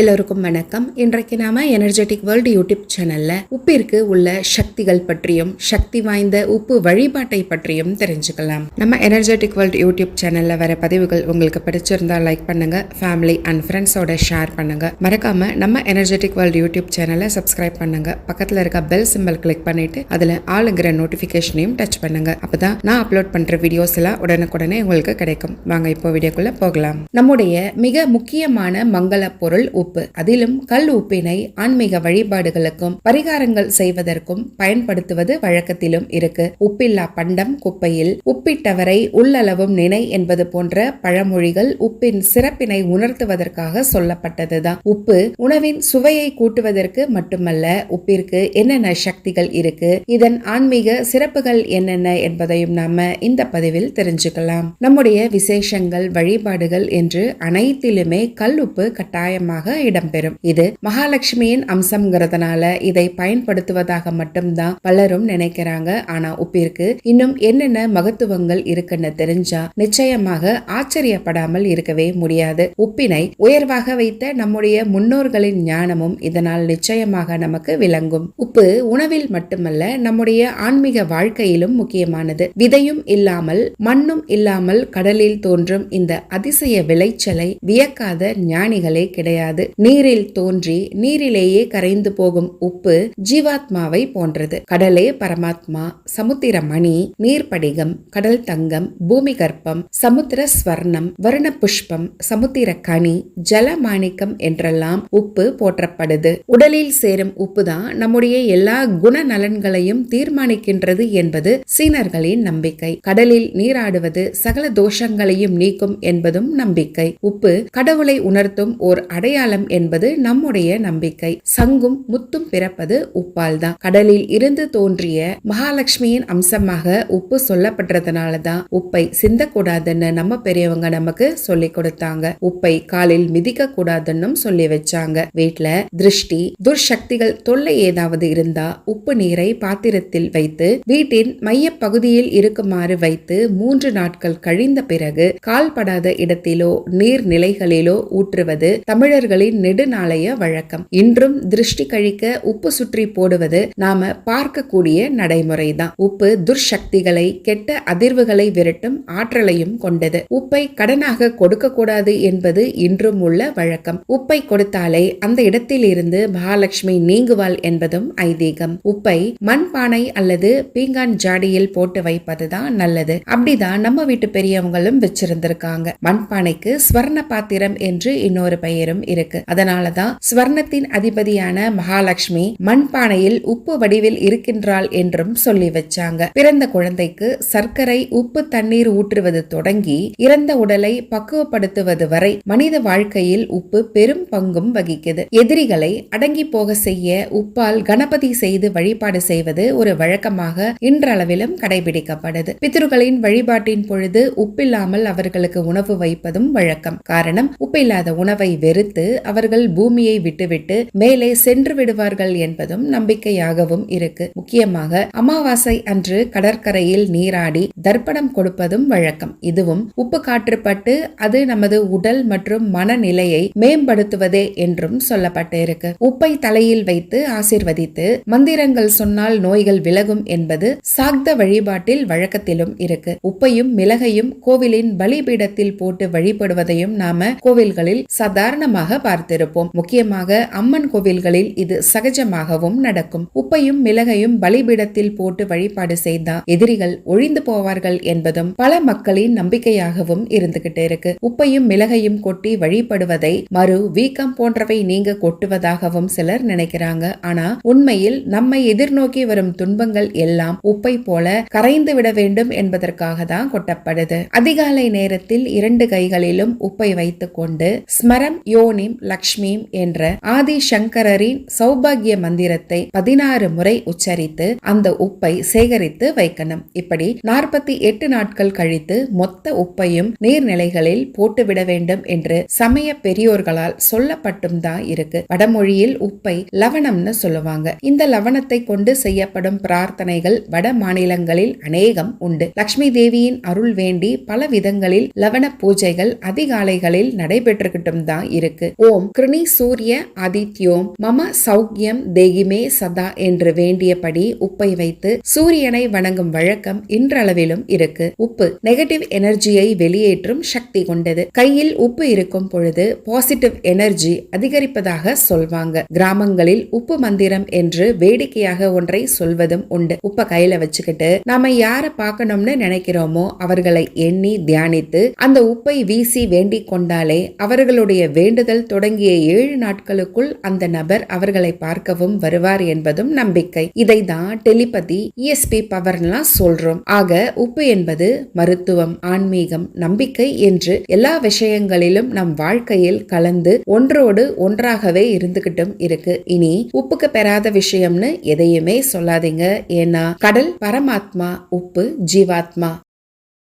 எல்லோருக்கும் வணக்கம். இன்றைக்கு நாம எனர்ஜெட்டிக் வேர்ல்டு யூடியூப் சேனல்ல உப்பிற்கு உள்ள சக்திகள் பற்றியும் சக்தி வாய்ந்த உப்பு வழிபாட்டை பற்றியும் தெரிஞ்சுக்கலாம். நம்ம எனர்ஜெட்டிக் வேர்ல்டு யூடியூப் சேனல்ல வர பதிவுகள் உங்களுக்கு பிடிச்சிருந்தா லைக் பண்ணுங்க ஃபேமிலி அண்ட் ஃப்ரெண்ட்ஸோட ஷேர் பண்ணுங்க. மறக்காம நம்ம எனர்ஜெட்டிக் வேர்ல்டு யூடியூப் சேனலை சப்ஸ்கிரைப் பண்ணுங்க. பக்கத்துல இருக்க பெல் சிம்பிள் கிளிக் பண்ணிட்டு அதுல ஆளுங்கிற நோட்டிபிகேஷனையும் டச் பண்ணுங்க. அப்பதான் நான் அப்லோட் பண்ற வீடியோஸ் எல்லாம் உடனுக்குடனே உங்களுக்கு கிடைக்கும். வாங்க இப்போ வீடியோக்குள்ள போகலாம். நம்முடைய மிக முக்கியமான மங்கள பொருள் உப்பு. அதிலும் கல் உப்பினை ஆன்மீக வழிபாடுகளுக்கும் பரிகாரங்கள் செய்வதற்கும் பயன்படுத்துவது வழக்கத்திலும் இருக்கு. உப்பில்லா பண்டம் குப்பையில் உப்பிட்டவரை உள்ளளவும் நினை என்பது போன்ற பழமொழிகள் உப்பின் சிறப்பினை உணர்த்துவதற்காக சொல்லப்பட்டதுதான். உப்பு உணவின் சுவையை கூட்டுவதற்கு மட்டுமல்ல உப்பிற்கு என்னென்ன சக்திகள் இருக்கு இதன் ஆன்மீக சிறப்புகள் என்னென்ன என்பதையும் நாம இந்த பதிவில் தெரிஞ்சுக்கலாம். நம்முடைய விசேஷங்கள் வழிபாடுகள் என்று அனைத்திலுமே கல் உப்பு கட்டாயமாக இடம்பெறும். இது மகாலட்சுமியின் அம்சம்ங்கிறதுனால இதை பயன்படுத்துவதாக மட்டும்தான் பலரும் நினைக்கிறாங்க. ஆனா உப்பிற்கு இன்னும் என்னென்ன மகத்துவங்கள் இருக்குன்னு தெரிஞ்சா நிச்சயமாக ஆச்சரியப்படாமல் இருக்கவே முடியாது. உப்பினை உயர்வாக வைத்த நம்முடைய முன்னோர்களின் ஞானமும் இதனால் நிச்சயமாக நமக்கு விளங்கும். உப்பு உணவில் மட்டுமல்ல நம்முடைய ஆன்மீக வாழ்க்கையிலும் முக்கியமானது. விதையும் இல்லாமல் மண்ணும் இல்லாமல் கடலில் தோன்றும் இந்த அதிசய விளைச்சலை வியக்காத ஞானிகளே கிடையாது. போன்றது நீரில் தோன்றி நீரிலேயே கரைந்து போகும் உப்பு ஜீவாத்மாவை போன்றது. கடலே பரமாத்மா சமுத்திர மணி நீர்படிகம் கடல் தங்கம் பூமி கர்ப்பம் சமுத்திர ஸ்வர்ணம் வருண புஷ்பம் சமுத்திர கனி ஜல மாணிக்கம் என்றெல்லாம் உப்பு போற்றப்படுது. உடலில் சேரும் உப்புதான் நம்முடைய எல்லா குண நலன்களையும் தீர்மானிக்கின்றது என்பது சீனர்களின் நம்பிக்கை. கடலில் நீராடுவது சகல தோஷங்களையும் நீக்கும் என்பதும் நம்பிக்கை. உப்பு கடவுளை உணர்த்தும் ஓர் அடையாள அடையாளம் என்பது நம்முடைய நம்பிக்கை. சங்கும் முத்தும் பிறப்பது உப்பால் தான் கடலில் இருந்து தோன்றிய மகாலட்சுமியின் அம்சமாக உப்பு சொல்லப்படுறதுனால தான் உப்பை சிந்தக்கூடாதுன்னு நம்ம பெரியவங்க நமக்கு சொல்லி கொடுத்தாங்க. உப்பை காலில் மிதிக்க கூடாதுன்னு சொல்லி வச்சாங்க. வீட்ல திருஷ்டி துர்சக்திகள் தொல்லை ஏதாவது இருந்தா உப்பு நீரை பாத்திரத்தில் வைத்து வீட்டின் மைய பகுதியில் இருக்குமாறு வைத்து மூன்று நாட்கள் கழிந்த பிறகு கால்படாத இடத்திலோ நீர் நிலைகளிலோ ஊற்றுவது தமிழர்களின் நெடுநாளைய வழக்கம். இன்றும் திருஷ்டி கழிக்க உப்பு சுற்றி போடுவது நாம பார்க்கக்கூடிய நடைமுறைதான். உப்பு துர்சக்திகளை கெட்ட அதிர்வுகளை விரட்டும் ஆற்றலையும் கொண்டது. உப்பை கடனாக கொடுக்க கூடாது என்பது இன்றும் உள்ள வழக்கம். உப்பை கொடுத்தாலே அந்த இடத்தில் இருந்து மகாலட்சுமி நீங்குவாள் என்பதும் ஐதீகம். உப்பை மண்பானை அல்லது பீங்கான் ஜாடியில் போட்டு வைப்பதுதான் நல்லது. அப்படிதான் நம்ம வீட்டு பெரியவங்களும் வச்சிருந்திருக்காங்க. மண்பானைக்கு ஸ்வர்ண பாத்திரம் என்று இன்னொரு பெயரும் இருக்கு. இருக்கு. அதனாலதான் ஸ்வர்ணத்தின் அதிபதியான மகாலட்சுமி மண்பானையில் உப்பு வடிவில் இருக்கின்றாள் என்றும் சொல்லி வச்சாங்க. பிறந்த குழந்தைக்கு சர்க்கரை உப்பு தண்ணீர் ஊற்றுவது தொடங்கி இறந்த உடலை பக்குவப்படுத்துவது வரை மனித வாழ்க்கையில் உப்பு பெரும் பங்கும் வகிக்குது. எதிரிகளை அடங்கி போக செய்ய உப்பால் கணபதி செய்து வழிபாடு செய்வது ஒரு வழக்கமாக இன்றளவிலும் கடைபிடிக்கப்படுது. பித்ருகளின் வழிபாட்டின் பொழுது உப்பில்லாமல் அவர்களுக்கு உணவு வைப்பதும் வழக்கம். காரணம் உப்பில்லாத உணவை வெறுத்து அவர்கள் பூமியை விட்டுவிட்டு மேலே சென்று விடுவார்கள் என்பதும் நம்பிக்கையாகவும் இருக்கு. முக்கியமாக அமாவாசை அன்று கடற்கரையில் நீராடி தர்ப்பணம் கொடுப்பதும் வழக்கம். இதுவும் உப்பு காற்றுப்பட்டு அது நமது உடல் மற்றும் மனநிலையை மேம்படுத்துவதே என்றும் சொல்லப்பட்டு இருக்கு உப்பை தலையில் வைத்து ஆசிர்வதித்து மந்திரங்கள் சொன்னால் நோய்கள் விலகும் என்பது சாக்த வழிபாட்டில் வழக்கத்திலும் இருக்கு. உப்பையும் மிளகையும் கோவிலின் பலிபீடத்தில் போட்டு வழிபடுவதையும் நாம கோவில்களில் சாதாரணமாக பார்த்திருப்போம். முக்கியமாக அம்மன் கோவில்களில் இது சகஜமாகவும் நடக்கும். உப்பையும் மிளகையும் பலிபீடத்தில் போட்டு வழிபாடு செய்தா எதிரிகள் ஒழிந்து போவார்கள் என்பதும் பல மக்களின் நம்பிக்கையாகவும் இருந்துகிட்டு இருக்கு. உப்பையும் மிளகையும் கொட்டி வழிபடுவதை மறு வீக்கம் போன்றவை நீங்க கொட்டுவதாகவும் சிலர் நினைக்கிறாங்க. ஆனா உண்மையில் நம்மை எதிர்நோக்கி வரும் துன்பங்கள் எல்லாம் உப்பை போல கரைந்து விட வேண்டும் என்பதற்காக தான் கொட்டப்படுது. அதிகாலை நேரத்தில் இரண்டு கைகளிலும் உப்பை வைத்துக் கொண்டு ஸ்மரம் யோனிம் லக்ஷ்மிம் என்ற ஆதி சங்கரரின் சௌபாகிய மந்திரத்தை பதினாறு முறை உச்சரித்து அந்த உப்பை சேகரித்து வைக்கணும். இப்படி நாற்பத்தி எட்டு நாட்கள் கழித்து மொத்த உப்பையும் நீர்நிலைகளில் போட்டுவிட வேண்டும் என்று சமய பெரியோர்களால் சொல்லப்பட்டும் தான் இருக்கு. வடமொழியில் உப்பை லவணம்னு சொல்லுவாங்க. இந்த லவணத்தை கொண்டு செய்யப்படும் பிரார்த்தனைகள் வட மாநிலங்களில் அநேகம் உண்டு. லக்ஷ்மி தேவியின் அருள் வேண்டி பல விதங்களில் லவண பூஜைகள் அதிகாலைகளில் நடைபெற்றுகிட்டும் தான் இருக்கு. ஓம் கிருணி சூரிய அதித்யோம் மம சௌக்கியம் தேகிமே சதா என்று வேண்டியபடி உப்பை வைத்து சூரியனை வணங்கும் வழக்கம் இன்றளவிலும் இருக்கு. உப்பு நெகட்டிவ் எனர்ஜியை வெளியேற்றும் சக்தி கொண்டது. கையில் உப்பு இருக்கும் பொழுது பாசிட்டிவ் எனர்ஜி அதிகரிப்பதாக சொல்வாங்க. கிராமங்களில் உப்பு மந்திரம் என்று வேடிக்கையாக ஒன்றை சொல்வதும் உண்டு. உப்ப கையில வச்சுக்கிட்டு நாம யார பார்க்கணும்னு நினைக்கிறோமோ அவர்களை எண்ணி தியானித்து அந்த உப்பை வீசி வேண்டிக் கொண்டாலே அவர்களுடைய வேண்டுதல் தொடங்கிய ஏழு நாட்களுக்குள் அந்த நபர் அவர்களை பார்க்கவும் வருவார் என்பதும் நம்பிக்கை. இதை தான் டெலிபதி இஎஸ்பி பவர்லாம் சொல்றோம். ஆக உப்பு என்பது மருத்துவம் ஆன்மீகம் நம்பிக்கை என்று எல்லா விஷயங்களிலும் நம் வாழ்க்கையில் கலந்து ஒன்றோடு ஒன்றாகவே இருந்துகிட்டும் இருக்கு. இனி உப்புக்கு பெறாத விஷயம்னு எதையுமே சொல்லாதீங்க. ஏன்னா கடல் பரமாத்மா உப்பு ஜீவாத்மா.